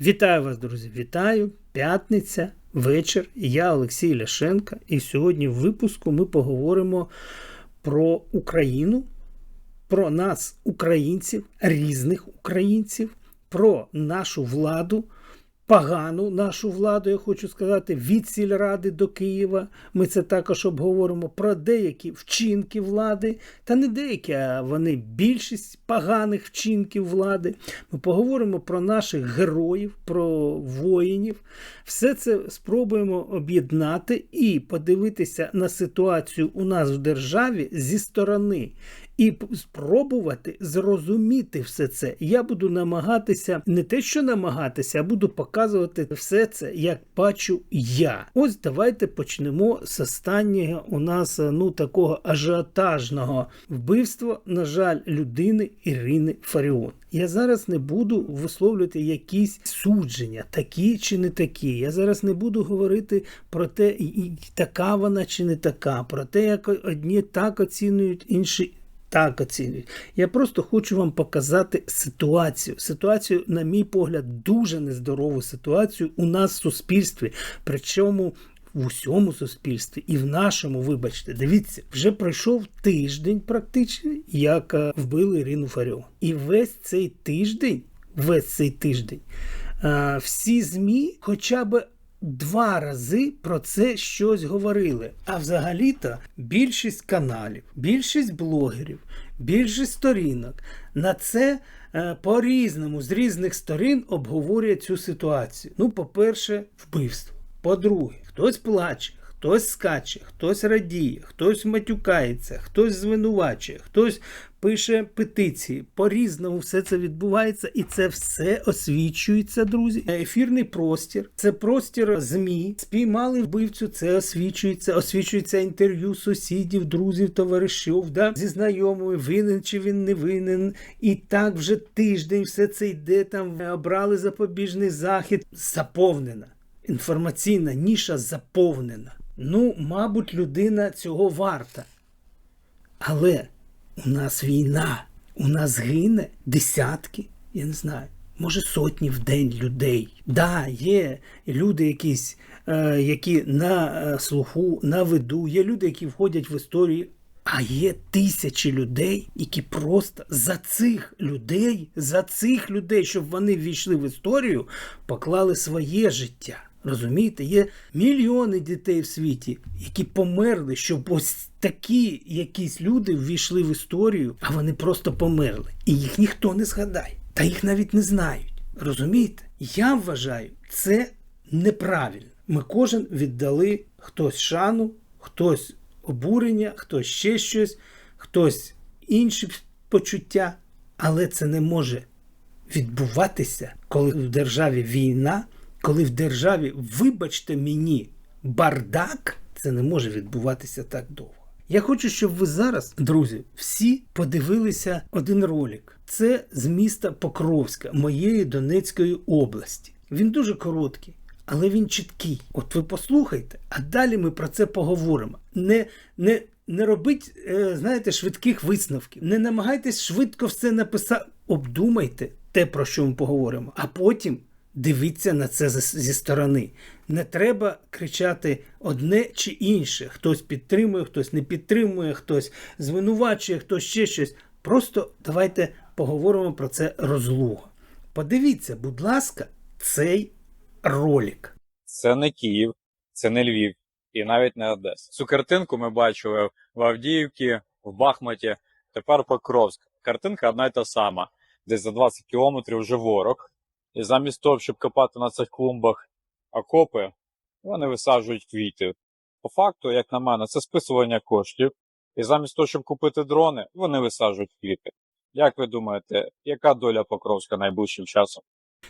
Вітаю вас, друзі! Вітаю! П'ятниця, вечір. Я Олексій Ляшенка, і сьогодні в випуску ми поговоримо про Україну, про нас, українців, різних українців, про нашу владу, погану нашу владу, я хочу сказати, від сільради до Києва. Ми це також обговоримо про деякі вчинки влади, та не деякі, а вони більшість поганих вчинків влади. Ми поговоримо про наших героїв, про воїнів. Все це спробуємо об'єднати і подивитися на ситуацію у нас в державі зі сторони. І спробувати зрозуміти все це. Я буду намагатися не те, що намагатися, а буду показувати все це, як бачу я. Ось давайте почнемо з останнього у нас е, ну такого ажіотажного вбивства, на жаль, людини Ірини Фаріон. Я зараз не буду висловлювати якісь судження, такі чи не такі. Я зараз не буду говорити про те, така вона чи не така, про те, як одні так оцінюють, інші так оцінюють. Я просто хочу вам показати ситуацію. Ситуацію, на мій погляд, дуже нездорову ситуацію у нас в суспільстві. Причому в усьому суспільстві і в нашому, вибачте, дивіться, вже пройшов тиждень практично, як е, вбили Ірину Фаріон. І весь цей тиждень, весь цей тиждень, е, всі ЗМІ хоча б два рази про це щось говорили. А взагалі-то більшість каналів, більшість блогерів, більшість сторінок на це е, по-різному з різних сторін обговорює цю ситуацію. Ну, по-перше, вбивство. По-друге, хтось плаче. Хтось скаче, хтось радіє, хтось матюкається, хтось звинувачує, хтось пише петиції. По-різному все це відбувається, і це все освічується, друзі. Ефірний простір, це простір ЗМІ. Спіймали вбивцю, це освічується, освічується інтерв'ю сусідів, друзів, товаришів, да? зі знайомими, винен чи він не винен. І так вже тиждень все це йде. Там обрали запобіжний захід. Заповнена. Інформаційна ніша заповнена. Ну, мабуть, людина цього варта. Але у нас війна, у нас гине десятки, я не знаю, може сотні в день людей. Да, є люди якісь, е, які на е, слуху, на виду, є люди, які входять в історію. А є тисячі людей, які просто за цих людей, за цих людей, щоб вони ввійшли в історію, поклали своє життя. Розумієте, є мільйони дітей в світі, які померли, щоб ось такі якісь люди ввійшли в історію, а вони просто померли. І їх ніхто не згадає, та їх навіть не знають. Розумієте? Я вважаю, це неправильно. Ми кожен віддали хтось шану, хтось обурення, хтось ще щось, хтось інші почуття, але це не може відбуватися, коли в державі війна, коли в державі, вибачте мені, бардак, це не може відбуватися так довго. Я хочу, щоб ви зараз, друзі, всі подивилися один ролик. Це з міста Покровська, моєї Донецької області. Він дуже короткий, але він чіткий. От ви послухайте, а далі ми про це поговоримо. Не, не, не робіть, е, знаєте, швидких висновків. Не намагайтесь швидко все написати. Обдумайте те, про що ми поговоримо, а потім дивіться на це зі сторони. Не треба кричати одне чи інше. Хтось підтримує, хтось не підтримує, хтось звинувачує, хтось ще щось. Просто давайте поговоримо про це розлуго. Подивіться, будь ласка, цей ролик. Це не Київ, це не Львів і навіть не Одеса. Цю картинку ми бачили в Авдіївці, в Бахмуті, тепер Покровськ. Картинка одна й та сама. Десь за 20 кілометрів вже ворог. І замість того, щоб копати на цих клумбах окопи, вони висаджують квіти. По факту, як на мене, це списування коштів. І замість того, щоб купити дрони, вони висаджують квіти. Як ви думаєте, яка доля Покровська найближчим часом?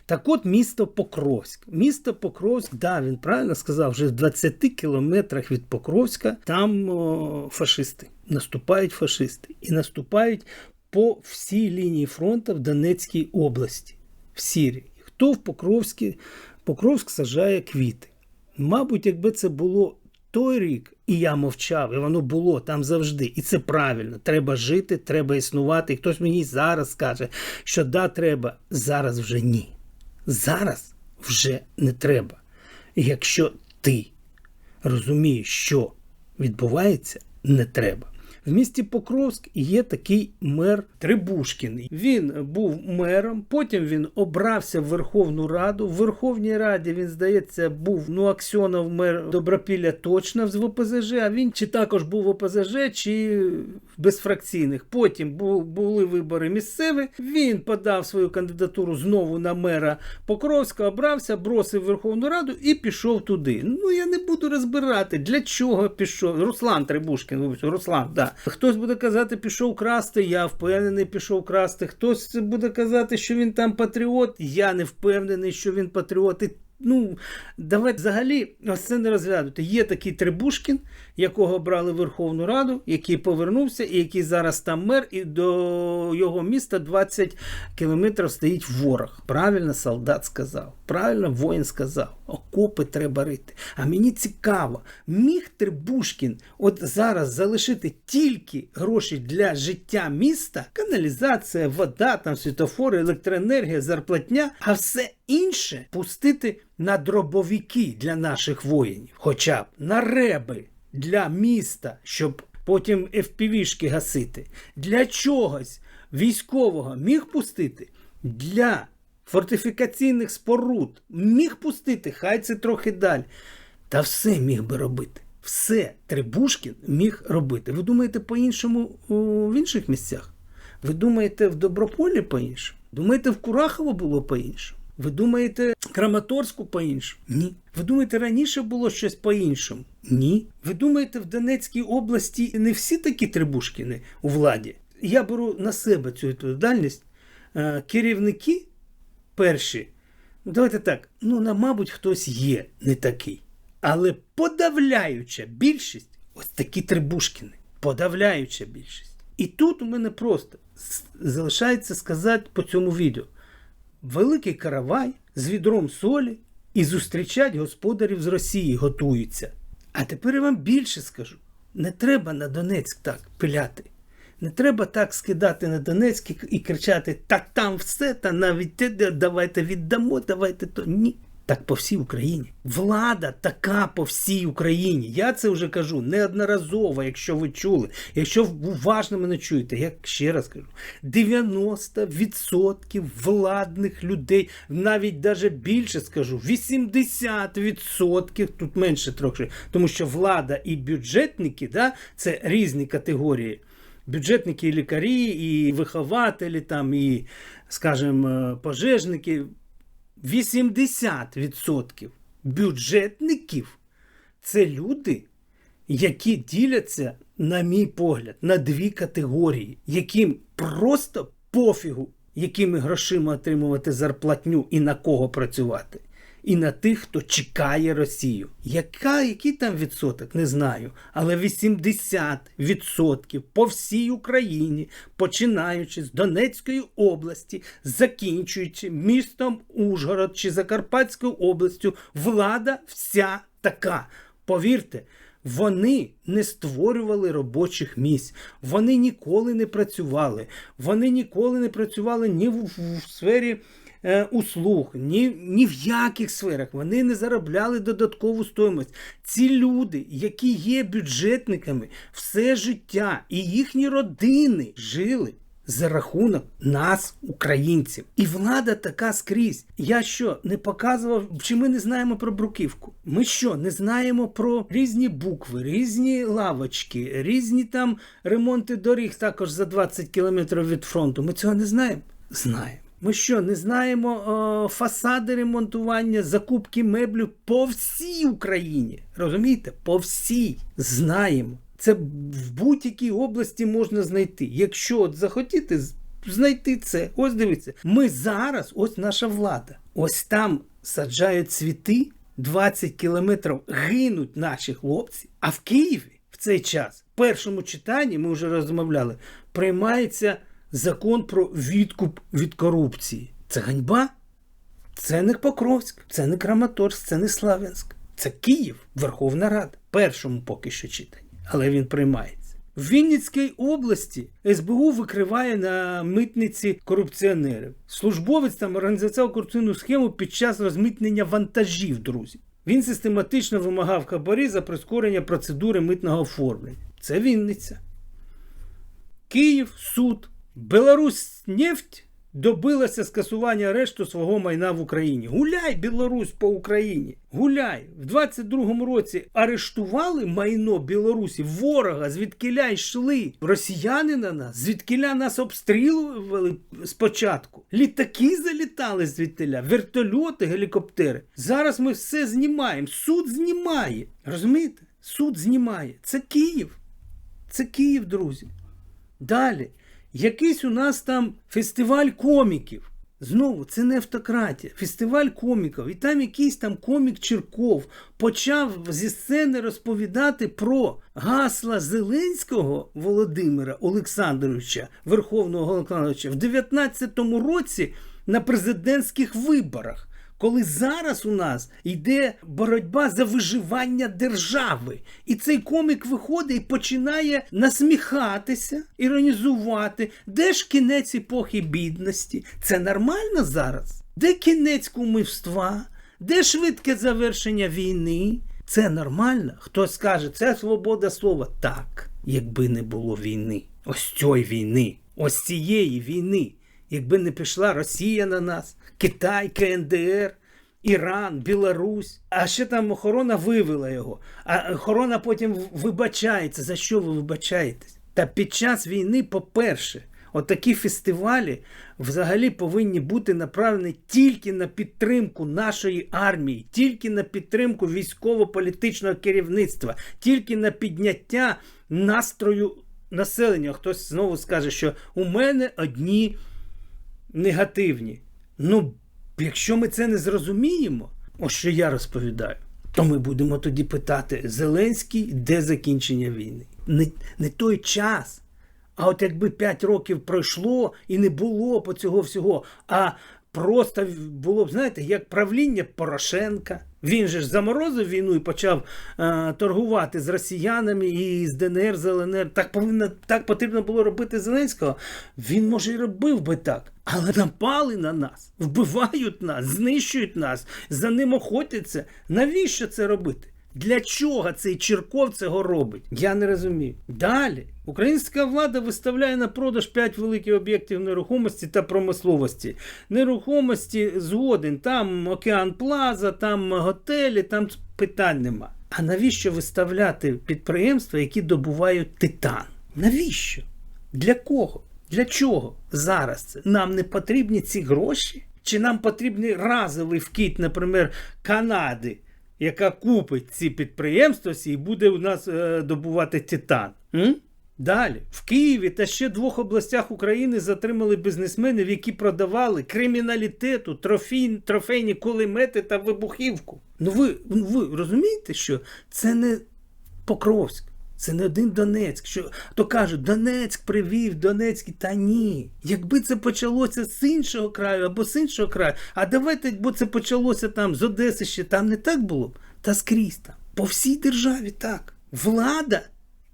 Так от місто Покровськ. Місто Покровськ, да, він правильно сказав, вже в 20 кілометрах від Покровська там о, фашисти. Наступають фашисти. І наступають по всій лінії фронту в Донецькій області. В Сірії. Хто в Покровській? Покровськ сажає квіти. Мабуть, якби це було той рік, і я мовчав, і воно було там завжди. І це правильно. Треба жити, треба існувати. І хтось мені зараз скаже, що да, треба. Зараз вже ні. Зараз вже не треба. Якщо ти розумієш, що відбувається, не треба. В місті Покровськ є такий мер Трибушкін. Він був мером, потім він обрався в Верховну Раду. В Верховній Раді він, здається, був ну Аксьонов мер Добропілля точно з ВПЗЖ, а він чи також був в ОПЗЖ, чи безфракційних. Потім були вибори місцеві. Він подав свою кандидатуру знову на мера Покровська, обрався, бросив Верховну Раду і пішов туди. Ну я не буду розбирати, для чого пішов. Руслан Трибушкін, Руслан, да. Хтось буде казати, пішов красти. Я впевнений, пішов красти. Хтось буде казати, що він там патріот. Я не впевнений, що він патріот. І, ну, давайте взагалі ось це не розглядати. Є такий Трибушкін, якого брали Верховну Раду, який повернувся, і який зараз там мер, і до його міста 20 кілометрів стоїть ворог. Правильно солдат сказав, правильно воїн сказав. Окопи треба рити. А мені цікаво, міг Трибушкін от зараз залишити тільки гроші для життя міста, каналізація, вода, там світофори, електроенергія, зарплатня, а все інше пустити на дробовики для наших воїнів, хоча б на реби для міста, щоб потім FPV-шки гасити. Для чогось військового міг пустити для фортифікаційних споруд. Міг пустити, хай це трохи далі. Та все міг би робити. Все Трибушкін міг робити. Ви думаєте по-іншому в інших місцях? Ви думаєте в Доброполі по-іншому? Думаєте, в Курахово було по-іншому? Ви думаєте, Краматорську по-іншому? Ні. Ви думаєте, раніше було щось по-іншому? Ні. Ви думаєте, в Донецькій області не всі такі Трибушкіни у владі? Я беру на себе цю відповідальність. Е, Керівники перші, давайте так, ну, мабуть, хтось є не такий. Але подавляюча більшість ось такі Трибушкіни. Подавляюча більшість. І тут у мене просто залишається сказати по цьому відео. Великий каравай з відром солі і зустрічать господарів з Росії готуються. А тепер я вам більше скажу: не треба на Донецьк так пиляти. Не треба так скидати на Донецьк і- кричати: так там все, та навіть те, давайте віддамо, давайте то. Ні. Так по всій Україні. Влада така по всій Україні. Я це вже кажу неодноразово, якщо ви чули. Якщо уважно мене чуєте, я ще раз кажу: 90% владних людей, навіть даже більше скажу, 80%, тут менше трохи, тому що влада і бюджетники, да, це різні категорії. Бюджетники і лікарі, і вихователі, там, і, скажімо, пожежники. 80% бюджетників це люди, які діляться, на мій погляд, на дві категорії, яким просто пофігу, якими грошима отримувати зарплатню і на кого працювати. І на тих, хто чекає Росію. Яка, який там відсоток, не знаю. Але 80% по всій Україні, починаючи з Донецької області, закінчуючи містом Ужгород чи Закарпатською областю, влада вся така. Повірте, вони не створювали робочих місць, вони ніколи не працювали, вони ніколи не працювали ні в, в сфері е, услуг, ні, ні в яких сферах. Вони не заробляли додаткову стоїмость. Ці люди, які є бюджетниками, все життя і їхні родини жили. За рахунок нас, українців, і влада така скрізь. Я що не показував, чи ми не знаємо про бруківку? Ми що не знаємо про різні букви, різні лавочки, різні там ремонти доріг також за 20 кілометрів від фронту. Ми цього не знаємо? Знаємо. Ми що, не знаємо о, фасади ремонтування, закупки меблів по всій Україні? Розумієте? По всій знаємо. Це в будь-якій області можна знайти. Якщо от захотіти знайти це, ось дивіться, ми зараз, ось наша влада. Ось там саджають цвіти, 20 кілометрів гинуть наші хлопці. А в Києві в цей час, в першому читанні, ми вже розмовляли, приймається закон про відкуп від корупції. Це ганьба? Це не Покровськ, це не Краматорськ, це не Славянськ. Це Київ, Верховна Рада. Першому поки що читанні. Але він приймається. В Вінницькій області СБУ викриває на митниці корупціонерів. Службовець там організував корупційну схему під час розмитнення вантажів, друзі. Він систематично вимагав хабарі за прискорення процедури митного оформлення. Це Вінниця. Київ, суд. Беларусь нефть добилася скасування арешту свого майна в Україні. Гуляй, Білорусь по Україні. Гуляй. В 22-му році арештували майно Білорусі, ворога, звідкиля йшли. Росіяни на нас, звідкиля нас обстрілювали спочатку. Літаки залітали звідтиля, вертольоти, гелікоптери. Зараз ми все знімаємо. Суд знімає. Розумієте? Суд знімає. Це Київ. Це Київ, друзі. Далі. Якийсь у нас там фестиваль коміків. Знову, це не автократія, фестиваль коміків. І там якийсь там комік Черков почав зі сцени розповідати про гасла Зеленського Володимира Олександровича, Верховного Головнокомандувача, в 19-му році на президентських виборах. Коли зараз у нас йде боротьба за виживання держави, і цей комік виходить і починає насміхатися, іронізувати, де ж кінець епохи бідності? Це нормально зараз? Де кінець кумівства? Де швидке завершення війни? Це нормально? Хтось скаже, це свобода слова. Так, якби не було війни, ось цієї війни, ось цієї війни, якби не пішла Росія на нас, Китай, КНДР, Іран, Білорусь. А ще там охорона вивела його. А охорона потім вибачається. За що ви вибачаєтесь? Та під час війни, по-перше, отакі фестивалі взагалі повинні бути направлені тільки на підтримку нашої армії, тільки на підтримку військово-політичного керівництва, тільки на підняття настрою населення. Хтось знову скаже, що у мене одні негативні. Ну, якщо ми це не зрозуміємо, ось що я розповідаю, то ми будемо тоді питати: Зеленський, де закінчення війни? Не, не той час. А от якби 5 років пройшло і не було по цього всього, а просто було б, знаєте, як правління Порошенка. Він же ж заморозив війну і почав е, торгувати з росіянами і з ДНР, з ЛНР. Так повинно, так потрібно було робити Зеленського. Він може і робив би так, але напали на нас, вбивають нас, знищують нас, за ним охотяться. Навіщо це робити? Для чого цей Черков цього робить? Я не розумію. Далі українська влада виставляє на продаж 5 великих об'єктів нерухомості та промисловості. Нерухомості згоден. Там Океан Плаза, там готелі, там питань нема. А навіщо виставляти підприємства, які добувають титан? Навіщо? Для кого? Для чого зараз? Нам не потрібні ці гроші? Чи нам потрібний разовий вкид, наприклад, Канади? Яка купить ці підприємства і буде у нас е, добувати титан. М? Далі, в Києві та ще двох областях України затримали бізнесменів, які продавали криміналітету, трофій, трофейні кулемети та вибухівку. Ну ви, ну ви розумієте, що це не Покровськ, це не один Донецьк. Що то кажуть, Донецьк привів, Донецький. Та ні. Якби це почалося з іншого краю або з іншого краю, а давайте, бо це почалося там з Одеси ще, там не так було б. Та скрізь там. По всій державі так. Влада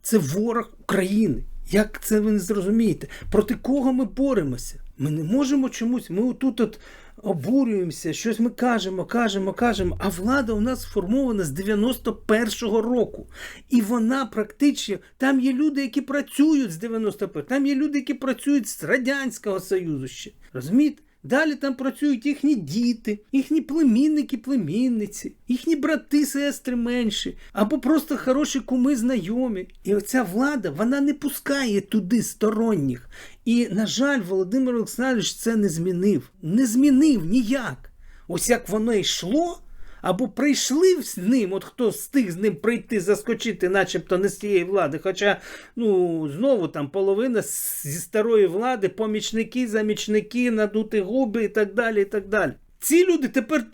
це ворог України. Як це ви не зрозумієте? Проти кого ми боремося? Ми не можемо чомусь. Ми отут от обурюємося, щось ми кажемо, кажемо, кажемо. А влада у нас сформована з 91-го року. І вона практично там є люди, які працюють з 91-го, там є люди, які працюють з Радянського Союзу ще. Розумієте? Далі там працюють їхні діти, їхні племінники, племінниці, їхні брати, сестри менші, або просто хороші куми знайомі. І оця влада вона не пускає туди сторонніх. І, на жаль, Володимир Олександрович це не змінив. Не змінив ніяк. Ось як воно йшло. Або прийшли з ним, от хто встиг з ним прийти, заскочити, начебто не з цієї влади. Хоча, ну, знову там половина зі старої влади, помічники, замічники, надути губи і так далі. і так далі. Ці люди тепер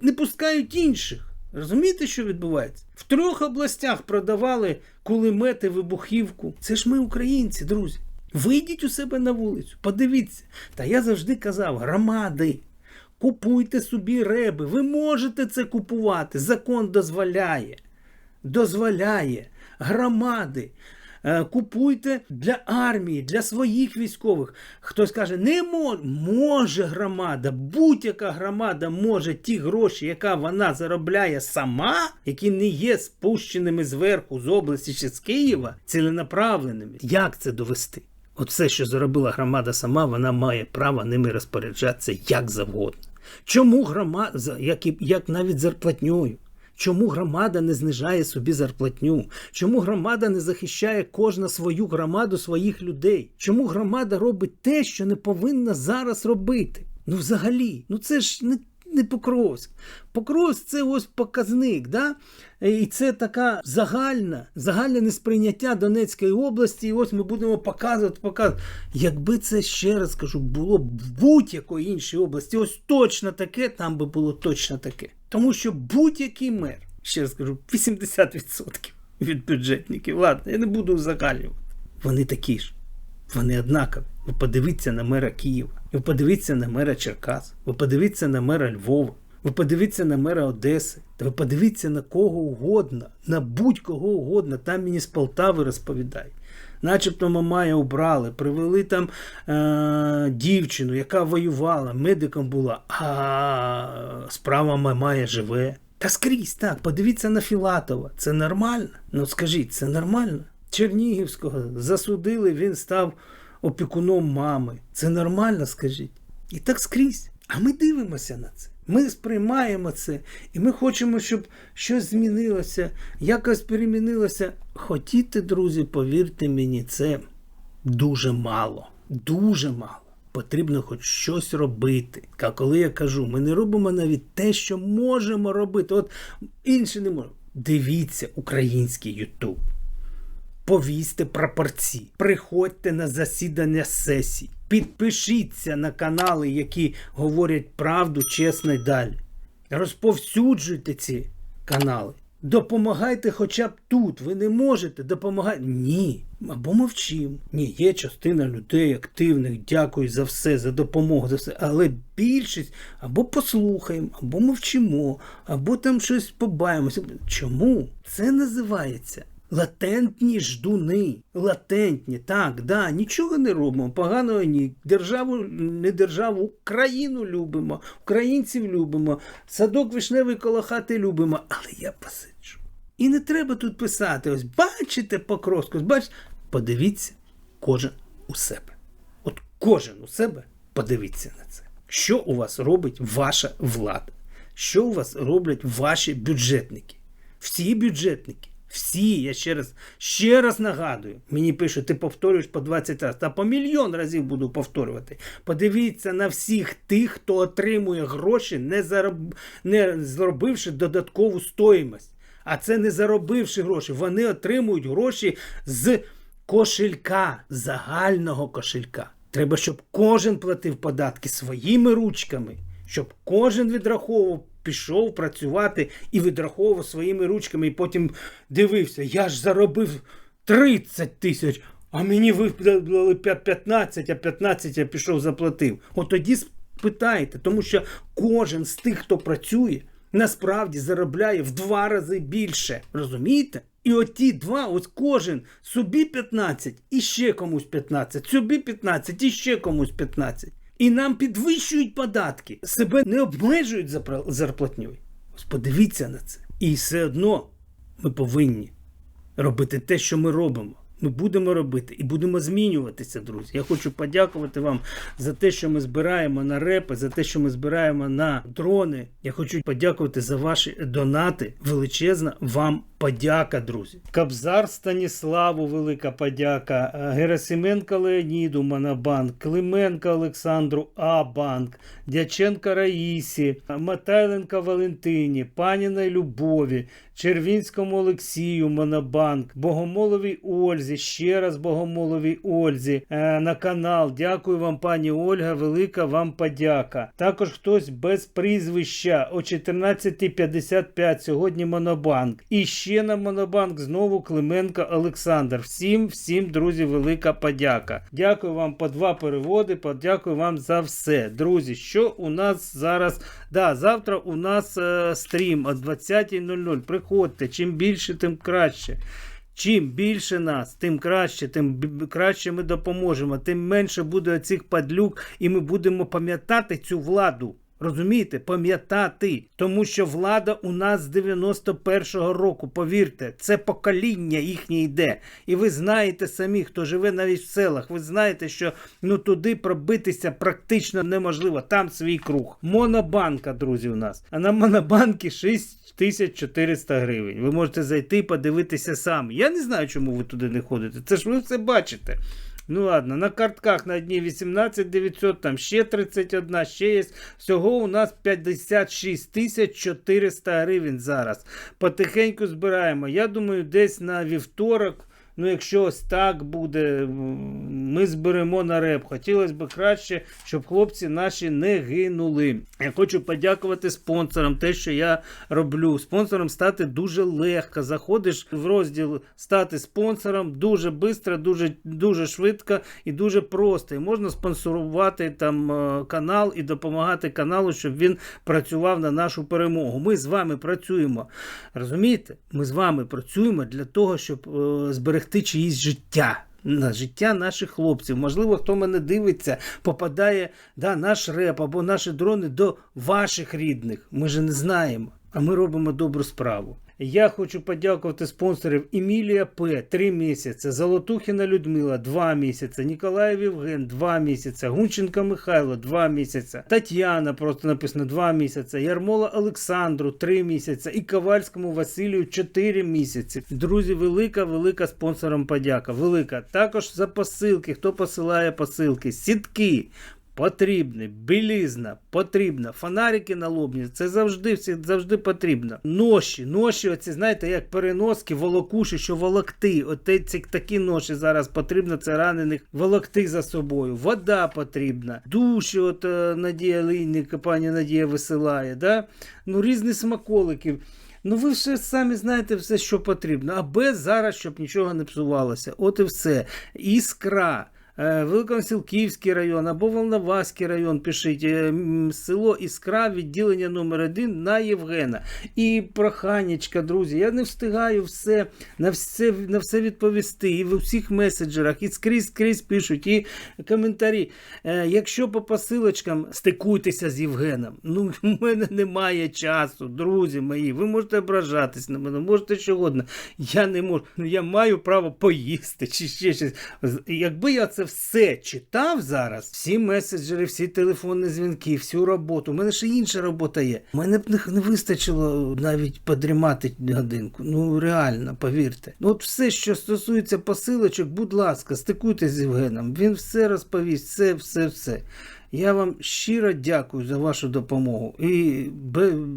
не пускають інших. Розумієте, що відбувається? В трьох областях продавали кулемети, вибухівку. Це ж ми, українці, друзі. Вийдіть у себе на вулицю, подивіться. Та я завжди казав, громади. Купуйте собі реби. Ви можете це купувати. Закон дозволяє. Дозволяє. Громади. е, купуйте для армії, для своїх військових. Хтось каже, не може, може громада, будь-яка громада може ті гроші, яка вона заробляє сама, які не є спущеними зверху з області чи з Києва, ціленаправленими. Як це довести? От все, що заробила громада сама, вона має право ними розпоряджатися як завгодно. Чому громада, як, і- як навіть зарплатньою? Чому громада не знижає собі зарплатню? Чому громада не захищає кожна свою громаду своїх людей? Чому громада робить те, що не повинна зараз робити? Ну, взагалі, ну це ж не, не Покровськ. Покровськ це ось показник, да? І це така загальна, загальне несприйняття Донецької області. І ось ми будемо показувати, показувати. Якби це ще раз кажу, було б в будь-якої іншій області, ось точно таке, там би було точно таке. Тому що будь-який мер, ще раз кажу, 80% від бюджетників, ладно, я не буду узагальнювати. Вони такі ж. Вони однакові. Ви подивіться на мера Києва, ви подивіться на мера Черкас, ви подивіться на мера Львова, ви подивіться на мера Одеси, та ви подивіться на кого угодно, на будь-кого угодно. Там мені з Полтави розповідають. Начебто Мамая убрали, привели там е- дівчину, яка воювала, медиком була, а справа Мамая живе. Та скрізь так, подивіться на Філатова. Це нормально? Ну скажіть, це нормально? Чернігівського засудили, він став опікуном мами. Це нормально, скажіть? І так скрізь. А ми дивимося на це. Ми сприймаємо це, і ми хочемо, щоб щось змінилося, якось перемінилося. Хотіте, друзі, повірте мені, це дуже мало. Дуже мало. Потрібно хоч щось робити. А коли я кажу, ми не робимо навіть те, що можемо робити. От інше не можемо. Дивіться український Ютуб. Повісьте прапорці, приходьте на засідання сесій, підпишіться на канали, які говорять правду чесно й далі. Розповсюджуйте ці канали. Допомагайте хоча б тут. Ви не можете допомагати. Ні. Або мовчимо. Ні, є частина людей активних, дякую за все, за допомогу, за все. Але більшість або послухаємо, або мовчимо, або там щось побаємося. Чому? Це називається Латентні ждуни, латентні, так, да, нічого не робимо, поганого ні. Державу, не державу, Україну любимо, українців любимо, садок вишневий коло хати любимо, але я посиджу. І не треба тут писати, ось бачите Покровську, бачите, подивіться кожен у себе. От кожен у себе подивіться на це. Що у вас робить ваша влада? Що у вас роблять ваші бюджетники? Всі бюджетники. Всі, я ще раз ще раз нагадую. Мені пишуть, ти повторюєш по 20 разів, та по мільйон разів буду повторювати. Подивіться на всіх тих, хто отримує гроші, не, зароб... не зробивши додаткову стоїмость. А це не заробивши гроші. Вони отримують гроші з кошелька, загального кошелька. Треба, щоб кожен платив податки своїми ручками, щоб кожен відраховував пішов працювати і відраховував своїми ручками, і потім дивився, я ж заробив 30 тисяч, а мені виплатили 15, а 15 я пішов заплатив. От тоді спитайте, тому що кожен з тих, хто працює, насправді заробляє в два рази більше. Розумієте? І оті два, ось кожен собі 15 і ще комусь 15, собі 15 і ще комусь 15. І нам підвищують податки, себе не обмежують за зарплатню. Ось подивіться на це. І все одно ми повинні робити те, що ми робимо. Ми будемо робити і будемо змінюватися, друзі. Я хочу подякувати вам за те, що ми збираємо на репи, за те, що ми збираємо на дрони. Я хочу подякувати за ваші донати. Величезна вам подяка, друзі. Кобзар Станіславу, велика подяка. Е, Герасименко Леоніду, Монобанк, Клименко Олександру, А-банк, Дяченко Раїсі, Матайленко Валентині, Паніна Любові, Червінському Олексію, Монобанк, Богомоловій Ользі, ще раз Богомоловій Ользі е, на канал. Дякую вам, пані Ольга, велика вам подяка. Також хтось без прізвища о 14.55 сьогодні Монобанк. І ще на Монобанк знову Клименко Олександр. Всім, всім, друзі, велика подяка. Дякую вам по два переводи. Подякую вам за все. Друзі, що у нас зараз? Да, завтра у нас е, стрім о 20.00. Приходьте, чим більше, тим краще. Чим більше нас, тим краще, тим краще ми допоможемо, тим менше буде цих падлюк, і ми будемо пам'ятати цю владу. Розумієте, пам'ятати, тому що влада у нас з 91-го року, повірте, це покоління їхнє йде. І ви знаєте самі, хто живе навіть в селах, ви знаєте, що ну туди пробитися практично неможливо. Там свій круг. Монобанка, друзі, у нас. А на монобанки 6400 гривень. Ви можете зайти подивитися самі. Я не знаю, чому ви туди не ходите. Це ж ви все бачите. Ну ладно, на картках на дні 18 900, там ще 31, ще є. Всього у нас 56 тисяч 400 гривень зараз. Потихеньку збираємо. Я думаю, десь на вівторок. Ну, якщо ось так буде, ми зберемо на реп. Хотілося б краще, щоб хлопці наші не гинули. Я хочу подякувати спонсорам, те, що я роблю. Спонсором стати дуже легко. Заходиш в розділ стати спонсором дуже швидко, дуже, дуже швидко і дуже просто. І можна спонсорувати там е, канал і допомагати каналу, щоб він працював на нашу перемогу. Ми з вами працюємо. Розумієте? Ми з вами працюємо для того, щоб е, зберегти чиїсь життя. На життя наших хлопців. Можливо, хто мене дивиться, попадає да, наш реп або наші дрони до ваших рідних. Ми же не знаємо, а ми робимо добру справу. Я хочу подякувати спонсорів Емілія П. 3 місяці, Золотухіна Людмила 2 місяці, Ніколаєв Євген 2 місяці, Гунченко Михайло 2 місяці, Тетяна просто написано 2 місяці, Ярмола Олександру 3 місяці і Ковальському Василію 4 місяці. Друзі, велика, велика спонсорам подяка. Велика. Також за посилки, хто посилає посилки, сітки. Потрібне, білізна, потрібна, фонарики налобні, це завжди всі, завжди потрібно. Ноші, ноші, оці, знаєте, як переноски, волокуші, що волокти. От ці такі ноші зараз потрібно, це ранених волокти за собою. Вода потрібна, душі, от е, Надія Линник, пані Надія висилає, да? ну різні смаколики. Ну, ви все самі знаєте все, що потрібно. А без зараз, щоб нічого не псувалося. От і все. Іскра. Е, Великосілківський район або Волноваський район, пишіть, е, село Іскра, відділення номер 1 на Євгена. І проханечка, друзі, я не встигаю все на все, на все відповісти. І в усіх меседжерах, і скрізь скрізь пишуть, і коментарі. Е, Якщо по посилочкам стикуйтеся з Євгеном, ну у мене немає часу, друзі мої. Ви можете ображатись на мене, можете що угодно. Я не можу. Ну я маю право поїсти чи ще щось. Якби я це все читав зараз, всі меседжери, всі телефонні дзвінки, всю роботу. У мене ще інша робота є. У мене б не, вистачило навіть подрімати годинку. Ну реально, повірте. Ну от все, що стосується посилочок, будь ласка, стикуйтесь з Євгеном. Він все розповість, все, все, все. Я вам щиро дякую за вашу допомогу. І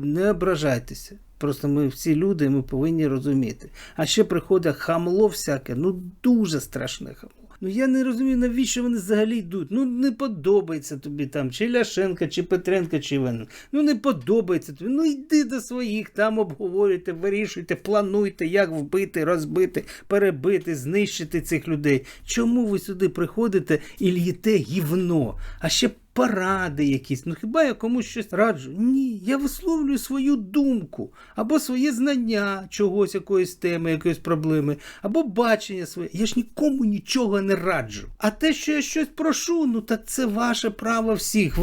не ображайтеся. Просто ми всі люди, ми повинні розуміти. А ще приходить хамло всяке, ну дуже страшне хамло. Ну я не розумію, навіщо вони взагалі йдуть. Ну не подобається тобі там, чи Ляшенка, чи Петренка, чи Іван. Ну не подобається тобі. Ну йди до своїх, там обговорюйте, вирішуйте, плануйте, як вбити, розбити, перебити, знищити цих людей. Чому ви сюди приходите і л'єте гівно? А ще поради якісь. Ну хіба я комусь щось раджу? Ні, я висловлюю свою думку, або своє знання чогось, якоїсь теми, якоїсь проблеми, або бачення своє. Я ж нікому нічого не раджу. А те, що я щось прошу, ну так це ваше право всіх.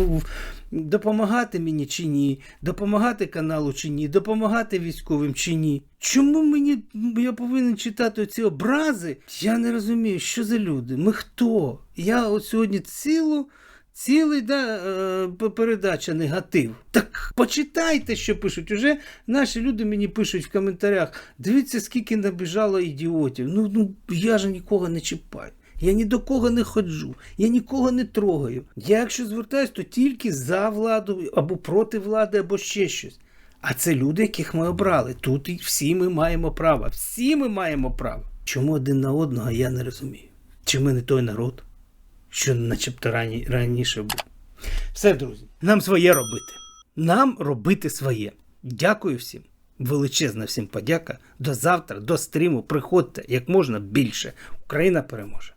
Допомагати мені чи ні, допомагати каналу чи ні, допомагати військовим чи ні. Чому мені я повинен читати ці образи? Я не розумію, що за люди. Ми хто? Я от сьогодні цілу Цілий да, е, передача негатив. Так почитайте, що пишуть. Уже наші люди мені пишуть в коментарях. Дивіться, скільки набіжало ідіотів. Ну, ну я ж нікого не чіпаю. Я ні до кого не ходжу, я нікого не трогаю. Я якщо звертаюсь, то тільки за владу або проти влади, або ще щось. А це люди, яких ми обрали. Тут і всі ми маємо право. Всі ми маємо право. Чому один на одного я не розумію? Чи ми не той народ? Що начебто рані, раніше був. Все, друзі, нам своє робити. Нам робити своє. Дякую всім. Величезна всім подяка. До завтра, до стріму. Приходьте як можна більше. Україна переможе.